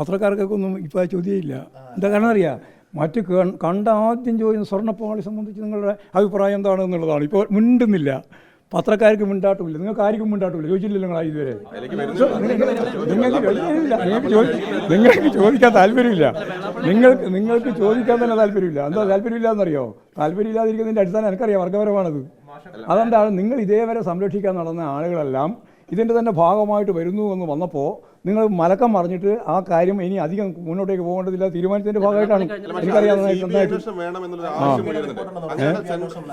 പത്രക്കാർക്കൊക്കെ ഒന്നും ഇപ്പോൾ ചോദ്യമില്ല. എന്താ കാരണം അറിയാം മറ്റ് കൺ- കണ്ട ആദ്യം ചോദിക്കുന്ന സ്വർണപ്പാളി സംബന്ധിച്ച് നിങ്ങളുടെ അഭിപ്രായം എന്താണ് എന്നുള്ളതാണ്. ഇപ്പോൾ മിണ്ടുന്നില്ല. പത്രക്കാർക്ക് മിണ്ടാട്ടുമില്ല. നിങ്ങൾക്ക് ആർക്കും മിണ്ടാട്ടുമില്ല. ചോദിച്ചില്ലല്ലോ നിങ്ങൾ ഇതുവരെ. നിങ്ങൾക്ക് നിങ്ങൾക്ക് ചോദിക്കാൻ താല്പര്യമില്ല. നിങ്ങൾക്ക് നിങ്ങൾക്ക് ചോദിക്കാൻ തന്നെ താല്പര്യമില്ല. എന്താ താല്പര്യമില്ല എന്നറിയോ താല്പര്യമില്ലാതിരിക്കുന്നതിന്റെ അടിസ്ഥാനം എനിക്കറിയാം. വർഗപരമാണത് അതെന്താണ് നിങ്ങൾ ഇതേവരെ സംരക്ഷിക്കാൻ നടന്ന ആളുകളെല്ലാം ഇതിന്റെ തന്നെ ഭാഗമായിട്ട് വരുന്നു എന്ന് വന്നപ്പോൾ നിങ്ങൾ മലക്കം മറിഞ്ഞിട്ട് ആ കാര്യം ഇനി അധികം മുന്നോട്ടേക്ക് പോകേണ്ടതില്ല. തീരുമാനത്തിന്റെ ഭാഗമായിട്ടാണ്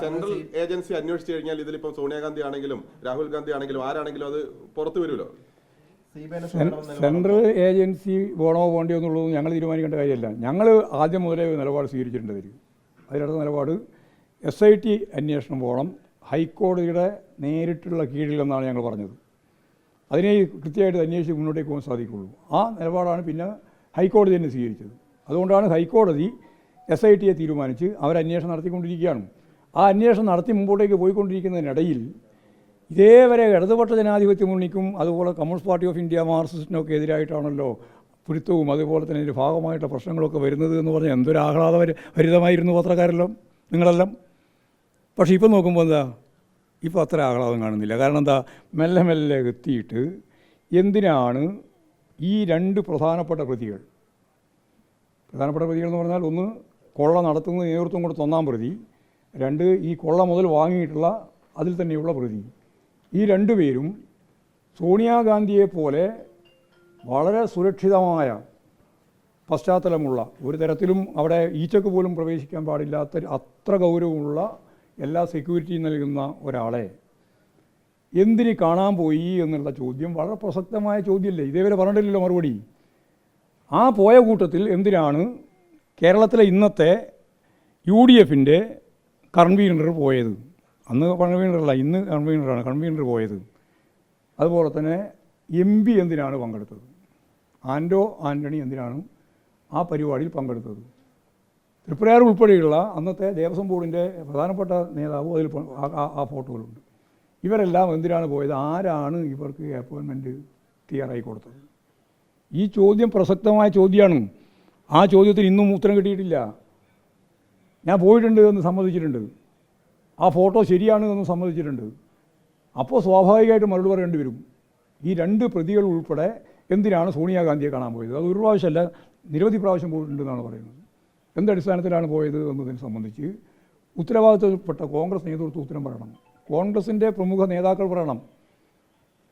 സെൻട്രൽ ഏജൻസി അന്വേഷിച്ചു കഴിഞ്ഞാൽ ഇതിലിപ്പം സോണിയാഗാന്ധി ആണെങ്കിലും രാഹുൽ ഗാന്ധി ആണെങ്കിലും ആരാണെങ്കിലും അത് പുറത്തു വരുമല്ലോ? സെൻട്രൽ ഏജൻസി വേണോ വേണ്ടിയോ എന്നുള്ളത് ഞങ്ങൾ തീരുമാനിക്കേണ്ട കാര്യമല്ല. ഞങ്ങൾ ആദ്യം മുതലേ ഒരു നിലപാട് സ്വീകരിച്ചിട്ടുണ്ട് വരും അതിനടുത്ത നിലപാട് എസ് ഐ ടി അന്വേഷണം പോകണം. ഹൈക്കോടതിയുടെ നേരിട്ടുള്ള കീഴിൽ എന്നാണ് ഞങ്ങൾ പറഞ്ഞത്. അതിനെ കൃത്യമായിട്ട് അന്വേഷിച്ച് മുന്നോട്ടേക്ക് പോകാൻ സാധിക്കുള്ളൂ. ആ നിലപാടാണ് പിന്നെ ഹൈക്കോടതി തന്നെ സ്വീകരിച്ചത്. അതുകൊണ്ടാണ് ഹൈക്കോടതി എസ് ഐ ടിയെ തീരുമാനിച്ച് അവരന്വേഷണം നടത്തിക്കൊണ്ടിരിക്കുകയാണ്. ആ അന്വേഷണം നടത്തി മുമ്പോട്ടേക്ക് പോയിക്കൊണ്ടിരിക്കുന്നതിനിടയിൽ ഇതേവരെ ഇടതുപക്ഷ ജനാധിപത്യ മുന്നണിക്കും അതുപോലെ കമ്മ്യൂണിസ്റ്റ് പാർട്ടി ഓഫ് ഇന്ത്യ മാർക്സിസ്റ്റിനൊക്കെ എതിരായിട്ടാണല്ലോ പുരുത്തവും അതുപോലെ തന്നെ ഇതിന്റെ ഭാഗമായിട്ടുള്ള പ്രശ്നങ്ങളൊക്കെ വരുന്നത് എന്ന് പറഞ്ഞാൽ എന്തൊരു ആഹ്ലാദഭരിതമായിരുന്നു പത്രക്കാരെല്ലാം നിങ്ങളെല്ലാം. പക്ഷേ ഇപ്പം നോക്കുമ്പോൾ എന്താ? ഇപ്പോൾ അത്ര ആഹ്ലാദം കാണുന്നില്ല. കാരണം എന്താ? മെല്ലെ മെല്ലെ എത്തിയിട്ട് എന്തിനാണ് ഈ രണ്ട് പ്രധാനപ്പെട്ട പ്രതികൾ? പ്രധാനപ്പെട്ട പ്രതികൾ എന്ന് പറഞ്ഞാൽ ഒന്ന് കൊള്ള നടത്തുന്ന നേതൃത്വം കൊടുത്ത ഒന്നാം പ്രതി രണ്ട് ഈ കൊള്ള മുതൽ വാങ്ങിയിട്ടുള്ള അതിൽ തന്നെയുള്ള പ്രതി. ഈ രണ്ടുപേരും സോണിയാഗാന്ധിയെ പോലെ വളരെ സുരക്ഷിതമായ പശ്ചാത്തലമുള്ള ഒരു തരത്തിലും അവിടെ ഈച്ചക്ക് പോലും പ്രവേശിക്കാൻ പാടില്ലാത്ത അത്ര ഗൗരവമുള്ള എല്ലാ സെക്യൂരിറ്റിയും നൽകുന്ന ഒരാളെ എന്തിന് കാണാൻ പോയി എന്നുള്ള ചോദ്യം വളരെ പ്രസക്തമായ ചോദ്യമല്ലേ? ഇതേവരെ പറഞ്ഞിട്ടില്ലല്ലോ മറുപടി. ആ പോയ കൂട്ടത്തിൽ എന്തിനാണ് കേരളത്തിലെ ഇന്നത്തെ യു ഡി എഫിന്റെ കൺവീനർ പോയത്? അന്ന് കൺവീനറല്ല ഇന്ന് കൺവീനറാണ് കൺവീനർ പോയത്. അതുപോലെ തന്നെ എം പി എന്തിനാണ് പങ്കെടുത്തത്? ആൻഡോ ആന്റണി എന്തിനാണ് ആ പരിപാടിയിൽ പങ്കെടുത്തത്? തൃപ്രയാർ ഉൾപ്പെടെയുള്ള അന്നത്തെ ദേവസ്വം ബോർഡിന്റെ പ്രധാനപ്പെട്ട നേതാവും അതിൽ ആ- ഫോട്ടോകളുണ്ട് ഇവരെല്ലാം എന്തിനാണ് പോയത്? ആരാണ് ഇവർക്ക് അപ്പോയിൻമെന്റ് ക്ലിയറായി കൊടുത്തത്? ഈ ചോദ്യം പ്രസക്തമായ ചോദ്യമാണ്. ആ ചോദ്യത്തിന് ഇന്നും ഉത്തരം കിട്ടിയിട്ടില്ല. ഞാൻ പോയിട്ടുണ്ട് എന്ന് സമ്മതിച്ചിട്ടുണ്ട്. ആ ഫോട്ടോ ശരിയാണ് എന്ന് സമ്മതിച്ചിട്ടുണ്ട്. അപ്പോൾ സ്വാഭാവികമായിട്ട് മറുപടി പറയേണ്ടി വരും. ഈ രണ്ട് പ്രതികൾ ഉൾപ്പെടെ എന്തിനാണ് സോണിയാഗാന്ധിയെ കാണാൻ പോയത്? അത് ഒരു പ്രാവശ്യമല്ല നിരവധി പ്രാവശ്യം പോയിട്ടുണ്ടെന്നാണ് പറയുന്നത്. എന്തടിസ്ഥാനത്തിലാണ് പോയത് എന്നതിനെ സംബന്ധിച്ച് ഉത്തരവാദിത്തപ്പെട്ട കോൺഗ്രസ് നേതൃത്വം ഉത്തരം പറയണം. കോൺഗ്രസിന്റെ പ്രമുഖ നേതാക്കൾ പറയണം.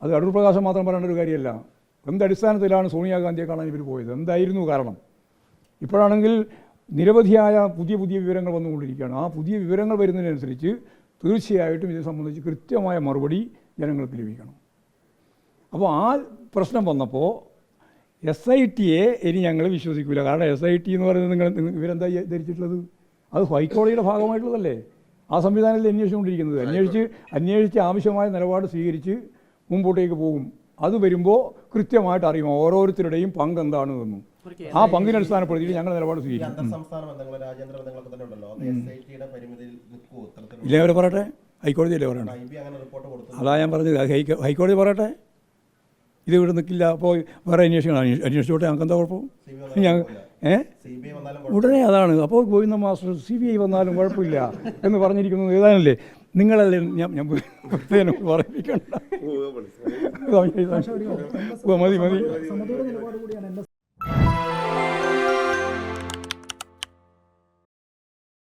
അത് അടൂർ പ്രകാശം മാത്രം പറയേണ്ട ഒരു കാര്യമല്ല. എന്തടിസ്ഥാനത്തിലാണ് സോണിയാഗാന്ധിയെ കാണാൻ ഇവർ പോയത്? എന്തായിരുന്നു കാരണം? ഇപ്പോഴാണെങ്കിൽ നിരവധിയായ പുതിയ പുതിയ വിവരങ്ങൾ വന്നുകൊണ്ടിരിക്കുകയാണ്. ആ പുതിയ വിവരങ്ങൾ വരുന്നതിനനുസരിച്ച് തീർച്ചയായിട്ടും ഇതിനെ സംബന്ധിച്ച് കൃത്യമായ മറുപടി ജനങ്ങൾക്ക് ലഭിക്കണം. അപ്പോൾ ആ പ്രശ്നം വന്നപ്പോൾ എസ് ഐ ടിയെ ഇനി ഞങ്ങൾ വിശ്വസിക്കില്ല കാരണം എസ് ഐ ടി എന്ന് പറയുന്നത് നിങ്ങൾ ഇവരെന്താ ധരിച്ചിട്ടുള്ളത്? അത് ഹൈക്കോടതിയുടെ ഭാഗമായിട്ടുള്ളതല്ലേ? ആ സംവിധാനത്തിൽ അന്വേഷിച്ചുകൊണ്ടിരിക്കുന്നത്. അന്വേഷിച്ച് അന്വേഷിച്ച് ആവശ്യമായ നിലപാട് സ്വീകരിച്ച് മുമ്പോട്ടേക്ക് പോകും. അത് വരുമ്പോൾ കൃത്യമായിട്ട് അറിയും ഓരോരുത്തരുടെയും പങ്ക് എന്താണ് എന്നും ആ പങ്കിനെ അടിസ്ഥാനപ്പെടുത്തിയിട്ട് ഞങ്ങൾ നിലപാട് സ്വീകരിക്കും. ഇല്ലേ അവർ പറയട്ടെ. ഹൈക്കോടതി അല്ലേ പറയണം? അതാ ഞാൻ പറഞ്ഞത്. ഹൈക്കോടതി പറയട്ടെ? ഇത് ഇവിടെ നിൽക്കില്ല അപ്പോൾ വേറെ അന്വേഷിക്കണം അന്വേഷി- അന്വേഷിച്ചോട്ടെ ഞങ്ങൾക്ക് എന്താ കുഴപ്പം ഞങ്ങൾ ഞാൻ ഏ? ഉടനെ അതാണ്. അപ്പോൾ Govinda master C B I വന്നാലും കുഴപ്പമില്ല എന്ന് പറഞ്ഞിരിക്കുന്നത് ഏതാണല്ലേ? നിങ്ങളല്ലേ ഞാൻ ഞാൻ പ്രത്യേകം പറയിപ്പിക്കണ്ട. മതി മതി.